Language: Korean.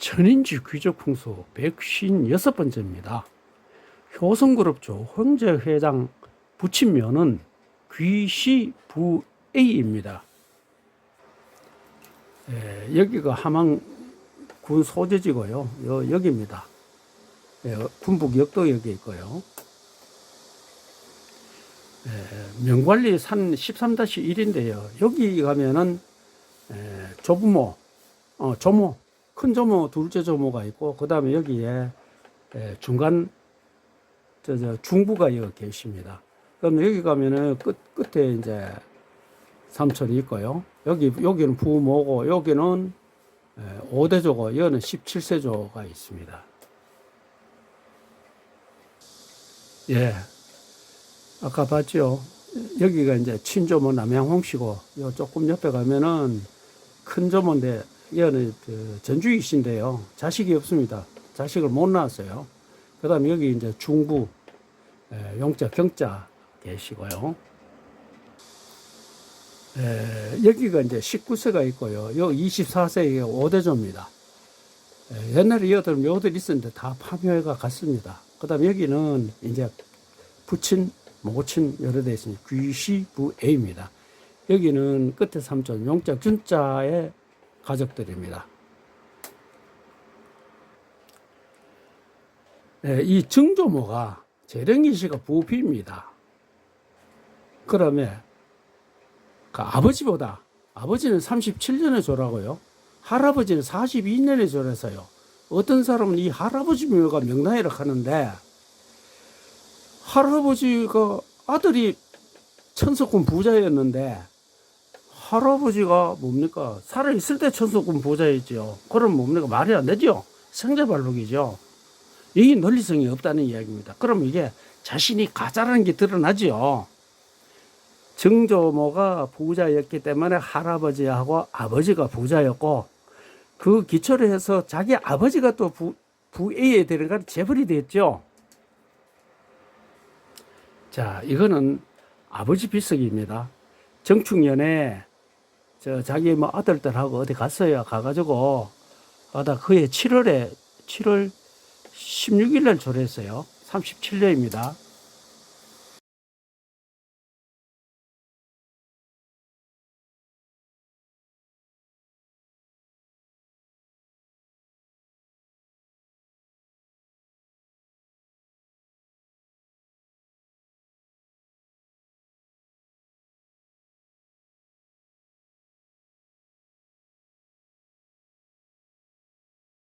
천인지 귀족 풍수 156번째입니다. 효성그룹 조홍재 회장 부친면은 귀시부A입니다. 예, 여기가 함안군 소재지고요. 여, 여기입니다. 예, 군북 역도역에 있고요. 예, 명관리 산 13-1인데요. 여기 가면은 예, 조부모, 어, 조모, 큰 조모, 둘째 조모가 있고, 그 다음에 여기에 예, 중간, 저, 저, 중부가 여기 계십니다. 그럼 여기 가면은 끝, 끝에 이제 삼촌이 있고요. 여기, 여기는 부모고, 여기는 예, 5대조고, 여기는 17세조가 있습니다. 예. 아까 봤죠? 여기가 이제 친조모 남양홍씨고, 요 조금 옆에 가면은 큰 조모인데, 얘는 그 전주이신데요. 자식이 없습니다. 자식을 못 낳았어요. 그 다음에 여기 이제 중부, 에, 용자, 경자 계시고요. 에, 여기가 이제 19세가 있고요. 요 24세의 5대조입니다. 옛날에 여덟 묘들 있었는데 다 파묘해가 갔습니다. 그 다음에 여기는 이제 부친, 모친 여러 대 있으니 귀시 부애입니다. 여기는 끝에 삼촌 용자 균자의 가족들입니다. 예, 이 증조모가 재령이 씨가 부피입니다. 그러면 그 아버지보다 아버지는 37년에 졸하고요. 할아버지는 42년에 졸해서요. 어떤 사람은 이 할아버지 묘가 명나이라 하는데 할아버지가 아들이 천석군 부자였는데 할아버지가 뭡니까 살아 있을 때 천석군 부자였죠. 그럼 뭡니까 말이 안 되죠. 생자발록이죠. 이 논리성이 없다는 이야기입니다. 그럼 이게 자신이 가짜라는 게 드러나죠. 정조모가 부자였기 때문에 할아버지하고 아버지가 부자였고 그 기초로 해서 자기 아버지가 또 부, 부애에 들어가 재벌이 됐죠. 자, 이거는 아버지 비석입니다. 정충년에 저 자기 뭐 아들들하고 어디 갔어요. 가가지고 가다 그해 7월에 7월 16일 날 졸했어요. 37년입니다.